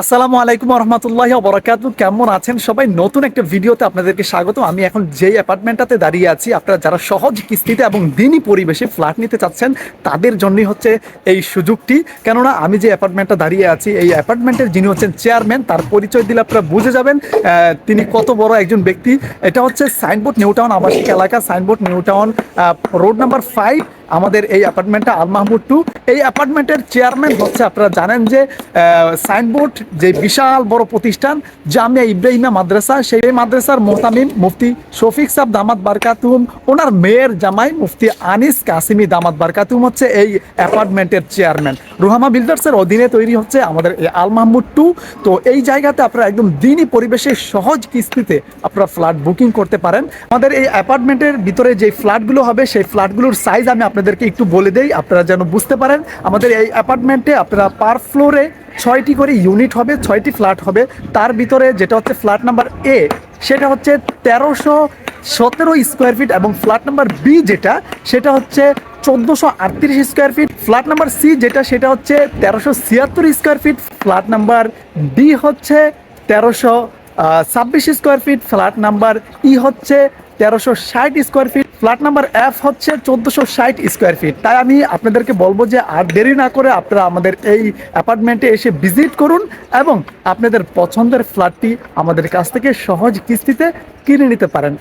আসসালামু আলাইকুম রহমতুল্লাহ বরাকাত কেমন আছেন সবাই? নতুন একটা ভিডিওতে আপনাদেরকে স্বাগত আমি এখন যেই অ্যাপার্টমেন্টটাতে দাঁড়িয়ে আছি, আপনারা যারা সহজ কিস্তিতে এবং দিনই পরিবেশে ফ্ল্যাট নিতে চাচ্ছেন, তাদের জন্যই হচ্ছে এই সুযোগটি। কেননা, আমি যে অ্যাপার্টমেন্টটা দাঁড়িয়ে আছি, এই অ্যাপার্টমেন্টের যিনি হচ্ছেন চেয়ারম্যান, তার পরিচয় দিলে আপনারা বুঝে যাবেন তিনি কত বড় একজন ব্যক্তি। এটা হচ্ছে সাইনবোর্ড নিউটাউন আবাসিক এলাকা signboard New Town road number five আমাদের এই অ্যাপার্টমেন্টটা আল মাহমুদ টু। এই অ্যাপার্টমেন্টের চেয়ারম্যান হচ্ছে, আপনারা জানেন যে সাইনবোর্ড যে বিশাল বড় প্রতিষ্ঠান, জামিয়া ইব্রাহিমা মাদ্রাসা, সেই মাদ্রাসার মোহতামিম মুফতি শফিক সাহ দামাত বারকাতুম ওনার মেয়ের জামাই মুফতি আনিস কাসিমি দামাত বারকাতুম হচ্ছে এই অ্যাপার্টমেন্টের চেয়ারম্যান। রুহামা বিল্ডার্সের অধীনে তৈরি হচ্ছে আমাদের এই আল মাহমুদ টু। তো এই জায়গাতে আপনারা একদম দিনই পরিবেশে সহজ কিস্তিতে আপনারা ফ্ল্যাট বুকিং করতে পারেন। আমাদের এই অ্যাপার্টমেন্টের ভিতরে যে ফ্ল্যাটগুলো হবে, সেই ফ্ল্যাটগুলোর সাইজ আমি আপনাদেরকে একটু বলে দেই, আপনারা যেন বুঝতে পারেন, আমাদের এই অ্যাপার্টমেন্টে আপনারা পার ফ্লোরে ছয়টি করে ইউনিট হবে, ছয়টি ফ্ল্যাট হবে। তার ভিতরে যেটা হচ্ছে ফ্ল্যাট নাম্বার এ, সেটা হচ্ছে তেরোশো সতেরো স্কোয়ার ফিট এবং ফ্ল্যাট নাম্বার বি যেটা, সেটা হচ্ছে চোদ্দোশো আটত্রিশ square feet flat number C যেটা, সেটা হচ্ছে তেরোশো ছিয়াত্তর square feet flat number D হচ্ছে তেরোশো ছাব্বিশ square feet flat number E হচ্ছে তেরোশো ষাট square feet flat number F হচ্ছে চোদ্দোশো ষাট স্কোয়ার ফিট। তাই আমি আপনাদেরকে বলব যে আর দেরি না করে আপনারা আমাদের এই অ্যাপার্টমেন্টে এসে ভিজিট করুন এবং আপনাদের পছন্দের ফ্ল্যাটটি আমাদের কাছ থেকে সহজ কিস্তিতে কিনে নিতে পারেন।